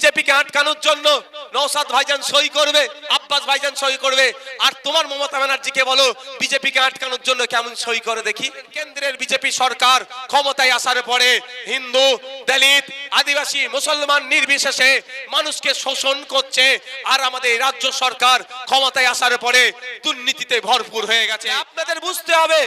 বিজেপিকে আটকানোর জন্য নৌসাদ ভাইজান সই করবে, আব্বাস ভাইজান সই করবে। আর তোমার মমতা ব্যানার্জিকে বলো, বিজেপিকে আটকানোর জন্য কেমন সই করে দেখি? কেন্দ্রের বিজেপি সরকার ক্ষমতায় আসার পরে হিন্দু, দলিত, আদিবাসী, মুসলমান নির্বিশেষে মানুষকে শোষণ করছে আর আমাদের রাজ্য সরকার ক্ষমতায় আসার পরে দুর্নীতিতে ভরপুর হয়ে গেছে। আপনাদের বুঝতে হবে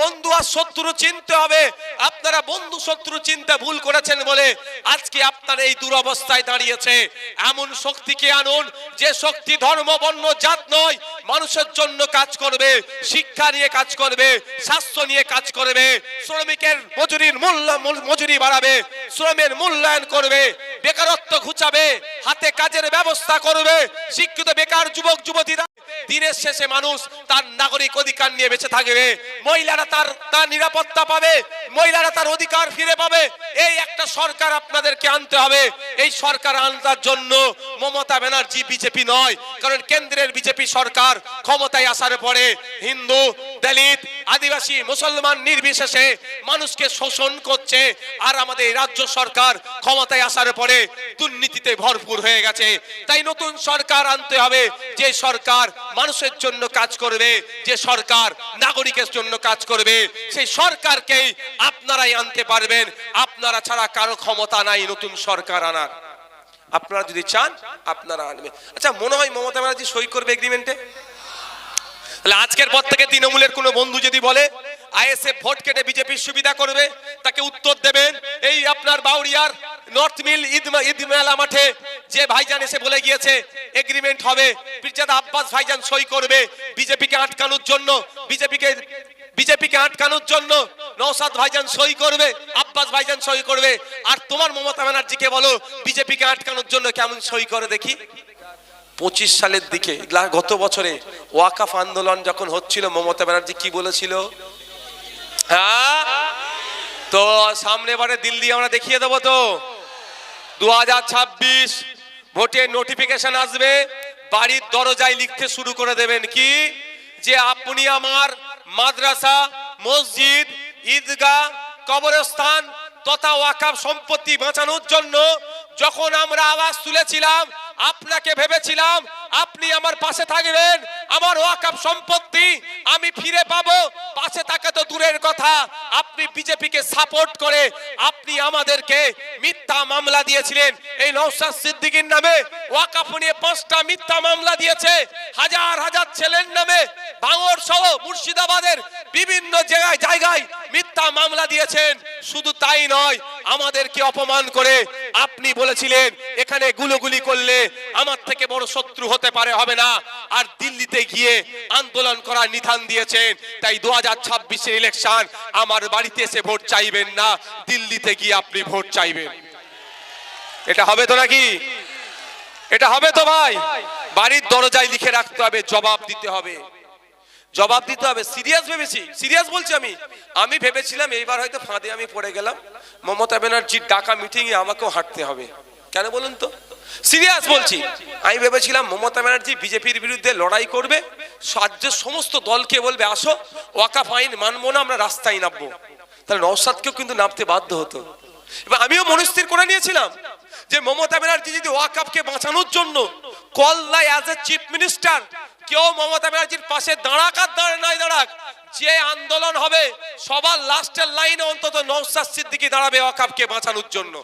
বন্ধু আর শত্রু চিনতে হবে। আপনারা বন্ধু শত্রু চিন্তা ভুল করেছেন বলে আজকে আপনার এই দুরবস্থায় দাঁড়িয়েছে। এমন শক্তিকে আনুন, যে শক্তি ধর্ম, বর্ণ, জাত নয়, মানুষের জন্য কাজ করবে, শিক্ষা নিয়ে কাজ করবে, স্বাস্থ্য নিয়ে কাজ করবে, শ্রমিকের মজুরির মূল্য মূল- মজুরি বাড়াবে, শ্রমের মূল্যায়ন করবে বেকারত্ব ঘুচাবে, হাতে কাজের ব্যবস্থা করবে, শিক্ষিত বেকার যুবক, যুবতীরা দিনের শেষে মানুষ তার নাগরিক অধিকার নিয়ে বেঁচে থাকবে। মহিলারা তার তার নিরাপত্তা পাবে, মহিলারা তার অধিকার ফিরে পাবে। এই একটা সরকার আপনাদেরকে আনতে হবে। এই সরকার আনতার জন্য মমতা ব্যানার্জি বিজেপি নয়, কারণ কেন্দ্রের বিজেপি সরকার ক্ষমতায় আসার পরে হিন্দু, দলিত, আদিবাসী, মুসলমান নির্বিশেষে মানুষকে শোষণ করছে, আর আমাদের রাজ্য সরকার ক্ষমতায় আসার পরে দুর্নীতিতে ভরপুর হয়ে গেছে। তাই নতুন সরকার আনতে হবে। যে সরকার মানুষের জন্য কাজ করবে, যে সরকার নাগরিকের জন্য কাজ করবে, সেই সরকারকেই আপনারাই আনতে পারবেন। আপনারা ছাড়া কারও ক্ষমতা নাই নতুন সরকার আনার। আপনারা যদি চান, আপনারা আনবেন। আচ্ছা মনে হয় মমতা ব্যানার্জি সই করবে এগ্রিমেন্টে তাহলে আজকের পর থেকে তৃণমূলের কোনো বন্ধু যদি বলে, আইএসএফ ভোট কেটে বিজেপির সুবিধা করবে, তাকে উত্তর দেবেন, এই আপনার বাউরিয়ার নর্থ মিল ঈদ মেলা মাঠে যে ভাইজান এসে বলে গিয়েছে এগ্রিমেন্ট হবে। পিরজাদা আব্বাস ভাইজান সই করবে। বিজেপিকে আটকানোর জন্য, বিজেপিকে বিজেপিকে আটকানোর জন্য নৌসাদ ভাইজান সই করবে, আব্বাস ভাইজান সই করবে। আর তোমার মমতা ব্যানার্জিকে বলো, বিজেপিকে আটকানোর জন্য কেমন সই করে দেখি? পঁচিশ সালের দিকে গত বছরে ওয়াকাফ আন্দোলন যখন হচ্ছিল, মমতা ব্যানার্জি কি বলেছিল? হ্যাঁ? তো সামনে বারে দিল্লি আমরা দেখিয়ে দেবো তো। দু হাজার ছাব্বিশ ভোটের নোটিফিকেশন আসবে। বাড়ির দরজায় লিখতে শুরু করে দেবেন কি? যে আপনি আমার মাদ্রাসা, মসজিদ, ঈদগাহ, কবরস্থান তথা ওয়াকাব সম্পত্তি বাঁচানোর জন্য যখন আমরা আওয়াজ তুলেছিলাম, আপনাকে ভেবেছিলাম আপনি আমার পাশে থাকবেন, আমার ওয়াকাফ সম্পত্তি আমি ফিরে পাবো। পাশে থাকা তো দূরের কথা, আপনি বিজেপিকে সাপোর্ট করে আপনি আমাদেরকে মিথ্যা মামলা দিয়েছিলেন। এই নৌসাদ সিদ্দিকীর নামে ওয়াকাফ নিয়ে পাঁচটা মিথ্যা মামলা দিয়েছে। হাজার হাজার ছেলের নামে ভাঙর সহ মুর্শিদাবাদের বিভিন্ন জায়গায় জায়গায় মিথ্যা মামলা দিয়েছেন। শুধু তাই নয়, আমাদেরকে অপমান করে আপনি বলেছিলেন, এখানে গুলোগুলি করলে আমার থেকে বড় শত্রু হতে পারে, হবে না। আর দিল্লিতে গিয়ে আন্দোলন করার নিধান দিয়েছেন। তাই দু হাজার ছাব্বিশের ইলেকশন আমার বাড়িতে এসে ভোট চাইবেন না, দিল্লিতে গিয়ে আপনি ভোট চাইবেন। এটা হবে তো নাকি? এটা হবে তো ভাই? বাড়ির দরজায় লিখে রাখতে হবে, জবাব দিতে হবে। জবাব দিতে হবে। সিরিয়াস ভেবেছি, সিরিয়াস বলছি আমি। আমি ভেবেছিলাম এইবার হয়তো ফাঁদে আমি পড়ে গেলাম। মমতা ব্যানার্জির ডাকা মিটিং এ আমাকেও হাঁটতে হবে। কেন বলুন তো? সিরিয়াস বলছি। আমি ভেবেছিলাম মমতা ব্যানার্জি বিজেপির বিরুদ্ধে লড়াই করবে। রাজ্যের সমস্ত দলকে বলবে, আসো, ওয়াকাফ আইন মানবো না, আমরা রাস্তায় নামবো। তাহলে নওসাদকেও কিন্তু নামতে বাধ্য হতো। এবার আমিও মনস্থির করে নিয়েছিলাম। যে মমতা ব্যানার্জি যদি ওয়াকাফকে বাঁচানোর জন্য কল্লাই অ্যাজ এ চিফ মিনিস্টার কেউ মমতা ব্যানার্জির পাশে দাঁড়াক আর দাঁড়ায় নাই দাঁড়াক, যে আন্দোলন হবে, সবার লাস্টের লাইনে অন্তত নৌসাদ সিদ্দিকি দাঁড়াবে ওয়াকাফকে বাঁচানোর জন্য।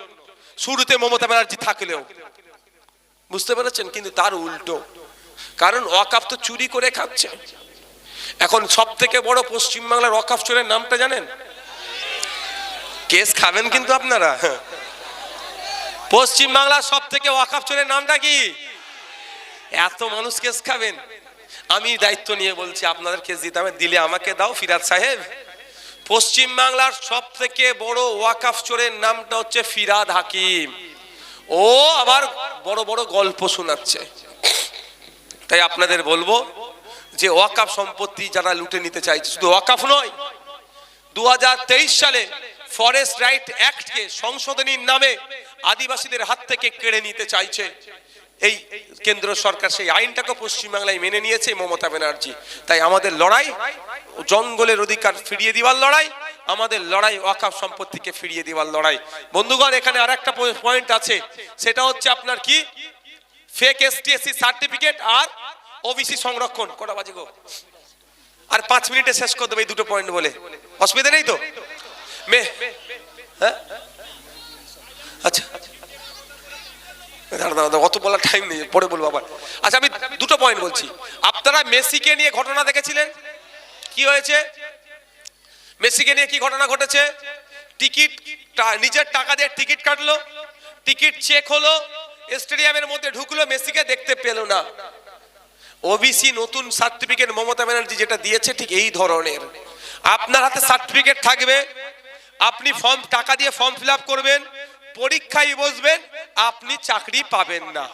শুরুতে মমতা ব্যানার্জি থাকলেও। বুঝতে পেরেছেন? কিন্তু তার উল্টো। কারণ ওয়াকাফ তো চুরি করে খাচ্ছে। এখন সব থেকে বড় পশ্চিমবাংলার ওয়াকাফ চোরের নামটা জানেন? কেস খাবেন কিন্তু আপনারা। পশ্চিম বাংলার সব থেকে ওয়াকাফ চোরের নামটা কি? এত মানুষ কেস খাবেন। আমি দায়িত্ব নিয়ে বলছি, আপনাদের কেস দিতে হবে, দিলে আমাকে দাও, ফিরাদ সাহেব। পশ্চিম বাংলার সব থেকে বড় ওয়াকাফ চোরের নামটা হচ্ছে ফিরাদ হাকিম। ও আবার বড় বড় গল্প শোনাচ্ছে। তাই আপনাদের বলব যে ওয়াকাফ সম্পত্তি যারা লুটে নিতে চাইছে, শুধু ওয়াকাফ নয় দু সালে ফরেস্ট রাইট অ্যাক্টকে সংশোধনীর নামে আদিবাসীদের হাত থেকে কেড়ে নিতে চাইছে। এই কেন্দ্র সরকার সেই আইনটাকে পশ্চিমবাংলায় মেনে নিয়েছে মমতা ব্যানার্জি। তাই আমাদের লড়াই জঙ্গলের অধিকার ফিরিয়ে দিবার লড়াই, আমাদের লড়াই ওয়াকাফ সম্পত্তিকে ফিরিয়ে দেওয়ার লড়াই। বন্ধুগণ, এখানে আর একটা পয়েন্ট আছে। সেটা হচ্ছে আপনার কি? ফেক এসটিএসসি সার্টিফিকেট আর ওবিসি সংরক্ষণ। কটা বাজে গো? আর পাঁচ মিনিটে শেষ করে দেবে এই দুটো পয়েন্ট বলে। অসুবিধা নেই তো? মে হ্যাঁ? আচ্ছা। দাঁড়া দাঁড়া অত বলার টাইম নেই, পরে বলব আবার। আচ্ছা আমি দুটো পয়েন্ট বলছি। আপনারা মেসিকে নিয়ে ঘটনা দেখেছিলেন? কি হয়েছে? মেসিকে নিয়ে কি ঘটনা ঘটেছে? টিকিট নিজের টাকা দিয়ে টিকিট কাটলো, টিকিট চেক হলো, স্টেডিয়ামের মধ্যে ঢুকলো, মেসিকে দেখতে পেল না। ওবিসি নতুন সার্টিফিকেট মমতা ব্যানার্জি যেটা দিয়েছে ঠিক এই ধরনের। আপনার হাতে সার্টিফিকেট থাকবে আপনি ফর্ম টাকা দিয়ে ফর্ম ফিল করবেন, পরীক্ষায় বসবেন, আপনি চাকরি পাবেন না।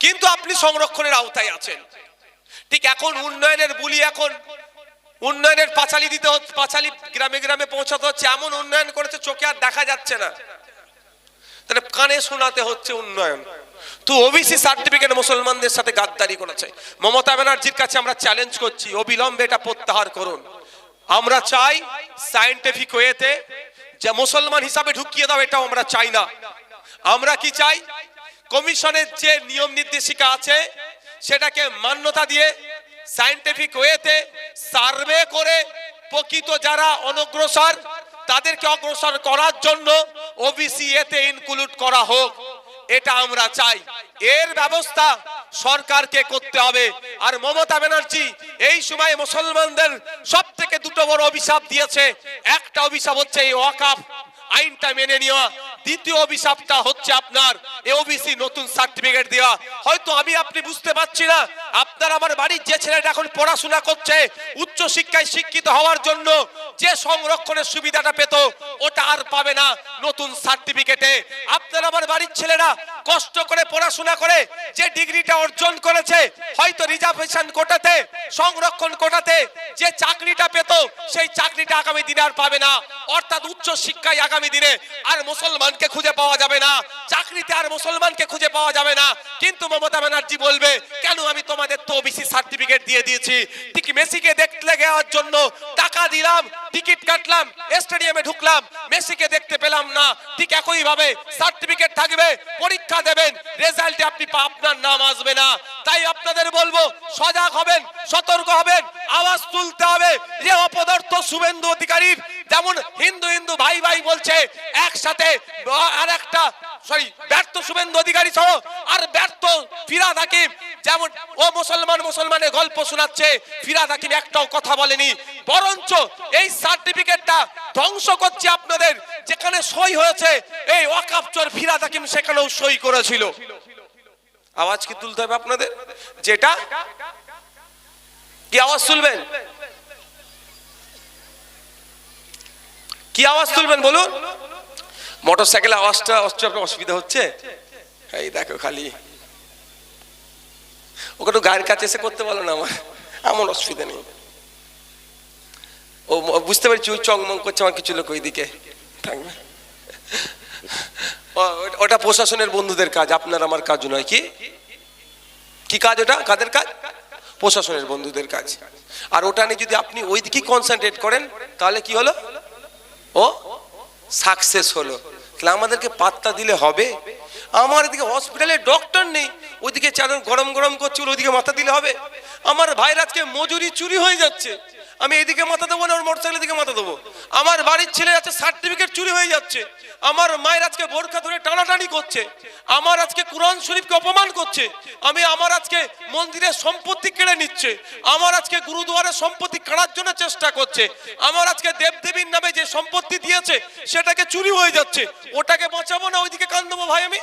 কিন্তু আপনি সংরক্ষণের আওতায় আছেন। ঠিক এখন উন্নয়নের বুলি এখন, উন্নয়নের পাঁচালি দিতে হচ্ছে, পাঁচালি গ্রামে গ্রামে পৌঁছাতে হচ্ছে, এমন উন্নয়ন করেছে, চোখে আর দেখা যাচ্ছে না। তাহলে কানে শোনাতে হচ্ছে উন্নয়ন। তো ওবিসি সার্টিফিকেট মুসলমানদের সাথে গাদ্দারি করেছে। মমতা ব্যানার্জির কাছে আমরা চ্যালেঞ্জ করছি, অবিলম্বে এটা প্রত্যাহার করুন। আমরা চাই সায়েন্টিফিক ওয়েতে যে মুসলমান হিসাবে ঢুকিয়ে দাও, এটাও আমরা চাই না। আমরা কি চাই? কমিশনের যে নিয়ম নির্দেশিকা আছে, সেটাকে মান্যতা দিয়ে সায়েন্টিফিক ওয়েতে সার্ভে করে প্রকৃত যারা অনগ্রসর, তাদেরকে অগ্রসর করার জন্য ওবিসি এতে ইনক্লুড করা হোক। এটা আমরা চাই। এর ব্যবস্থা সরকারকে করতে হবে। আর মমতা ব্যানার্জি এই সময় মুসলমানদের সব থেকে দুটো বড় অভিশাপ দিয়েছে। একটা অভিশাপ হচ্ছে এই ওয়াকাফ। আইনটা মেনে নেওয়া। দ্বিতীয় অভিশাপটা হচ্ছে আপনার ওবিসি নতুন সার্টিফিকেট দেওয়া। হয়তো আমি আপনি বুঝতে পারছি না। আপনার আমার বাড়ির যে ছেলেটা এখন পড়াশোনা করছে উচ্চ শিক্ষায় শিক্ষিত হওয়ার জন্য যে সংরক্ষণের সুবিধাটা পেত, ওটা আর পাবে না নতুন সার্টিফিকেটে। আপনার আমার বাড়ির ছেলেরা কষ্ট করে পড়াশোনা করে, যে ডিগ্রিটা অর্জন করেছে, হয়তো রিজার্ভেশন কোটাতে, সংরক্ষণ কোটাতে যে চাকরিটা পেত, সেই চাকরিটা আগামী দিনে আর পাবে না। অর্থাৎ উচ্চ শিক্ষায় আগামী দিনে আর মুসলমানকে খুঁজে পাওয়া যাবে না। চাকরিতে আর মুসলমানকে খুঁজে পাওয়া যাবে না। কিন্তু মমতা ব্যানার্জি বলবে, কেন আমি তোমাদের তো ওবিসি সার্টিফিকেট দিয়ে দিয়েছি? ঠিক মেসিকে দেখতে যাওয়ার জন্য টাকা দিলাম টিকিট কাটলাম, স্টেডিয়ামে ঢুকলাম, মেসিকে দেখতে পেলাম না। ঠিক একই ভাবে সার্টিফিকেট থাকবে, পরীক্ষা দেবেন রেজাল্টে আপনি আপনার নাম আসবে না। তাই আপনাদের বলব, সজাগ হবেন, সতর্ক হবেন, আওয়াজ তুলতে হবে। যে অপদার্থ শুভেন্দু অধিকারীর, যেমন হিন্দু হিন্দু ভাই ভাই বলছে, একসাথে, আর একটা সরি ব্যর্থ শুভেন্দু অধিকারী সহ, আর ব্যর্থ ফিরাদ হাকিম, যেমন, ও মুসলমান মুসলমানের গল্প শোনাচ্ছে, ফিরাদ হাকিম একটাও কথা বলেনি। বরঞ্চ এই সার্টিফিকেটটা ধ্বংস করছে আপনাদের। যেখানে সই হয়েছে, এই ওয়াকাপচর ফিরাদ হাকিম সেখানেও সই করেছিল। আওয়াজ কি তুলতে হবে আপনাদের? যেটা? কি আওয়াজ তুলবেন? কি আওয়াজ তুলবেন বলুন? মোটর সাইকেল আওয়াজটা অসুবিধা হচ্ছে? এই দেখো খালি। ওকে একটু গায়ের কাছে এসে করতে বলো না আমার। এমন অসুবিধা নেই। ও বুঝতে পারছি ওই চংমং করছে, আমার কিছু লোক ওইদিকে। থাকবে ওটা প্রশাসনের বন্ধুদের কাজ, আপনার আমার কাজ নয়, কি? কি কাজ ওটা? কাদের কাজ? প্রশাসনের বন্ধুদের কাজ। আর ওটা নিয়ে যদি আপনি ওই দিকে কনসেন্ট্রেট করেন, তাহলে কি হলো? ও সাকসেস হলো। তাহলে আমাদেরকে পাত্তা দিলে হবে। আমার এদিকে হসপিটালে ডক্টর নেই, ওইদিকে চাদর গরম গরম করছে ওইদিকে মাথা দিলে হবে। আমার ভাইরাজকে মজুরি চুরি হয়ে যাচ্ছে। আমি এদিকে মাথা দেবো না, ওর মোটরসাইকেলের দিকে মাথা দেবো। আমার বাড়ির ছেলে আছে সার্টিফিকেট চুরি হয়ে যাচ্ছে। আমার মায়ের আজকে বোরখা ধরে টানাটানি করছে। আমার আজকে কোরআন শরীফকে অপমান করছে। আমি আমার আজকে মন্দিরের সম্পত্তি কেড়ে নিচ্ছে। আমার আজকে গুরুদুয়ারের সম্পত্তি কাড়ার জন্য চেষ্টা করছে। আমার আজকে দেবদেবীর নামে যে সম্পত্তি দিয়েছে, সেটাকে চুরি হয়ে যাচ্ছে। ওটাকে বাঁচাবো না, ওইদিকে কান দেবো ভাই আমি।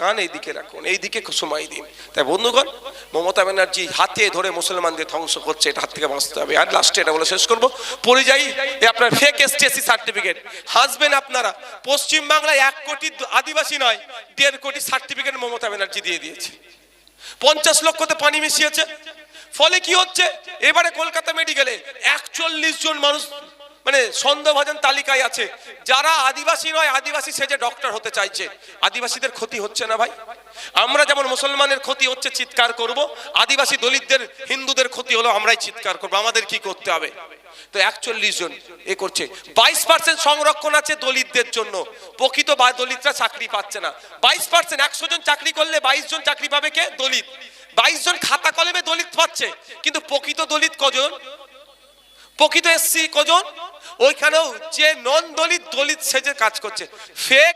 কান এই দিকে রাখুন, এই দিকে সময় দিন। তাই বন্ধুগণ, মমতা ব্যানার্জি হাতে ধরে মুসলমানদের ধ্বংস করছে, এটা হাত থেকে বাঁচতে হবে। আর লাস্টে এটা বলে শেষ করব। পরিযায়ী আপনার ফেক এসটিএসসি সার্টিফিকেট হাসবেন আপনারা, পশ্চিম বাংলায় এক কোটি আদিবাসী নয়, দেড় কোটি সার্টিফিকেট মমতা ব্যানার্জি দিয়ে দিয়েছে। পঞ্চাশ লক্ষতে পানি মিশিয়েছে। ফলে কি হচ্ছে? এবারে কলকাতা মেডিকেলে একচল্লিশ জন মানুষ মানে সন্দেহভাজন তালিকায় আছে। যারা আদিবাসী নয়, আদিবাসী সেজে ডক্টর হতে চাইছে। আদিবাসীদের ক্ষতি হচ্ছে না ভাই। আমরা যেমন মুসলমানের ক্ষতি হচ্ছে, চিৎকার করব। আদিবাসী দলিতদের, হিন্দুদের ক্ষতি হলো আমরাই চিৎকার করব। আমাদের কি করতে হবে? তো একচল্লিশ জন এ করছে। বাইশ পার্সেন্ট সংরক্ষণ আছে দলিতদের জন্য। প্রকৃত বা দলিতরা চাকরি পাচ্ছে না। বাইশ পার্সেন্ট একশো জন চাকরি করলে বাইশ জন চাকরি পাবে কে? দলিত। বাইশ জন খাতা কলমে দলিত পাচ্ছে। কিন্তু প্রকৃত দলিত কজন? প্রকৃত এসসি কজন? ওইখানেও যে নন দলিত দলিত সেজে কাজ করছে। ফেক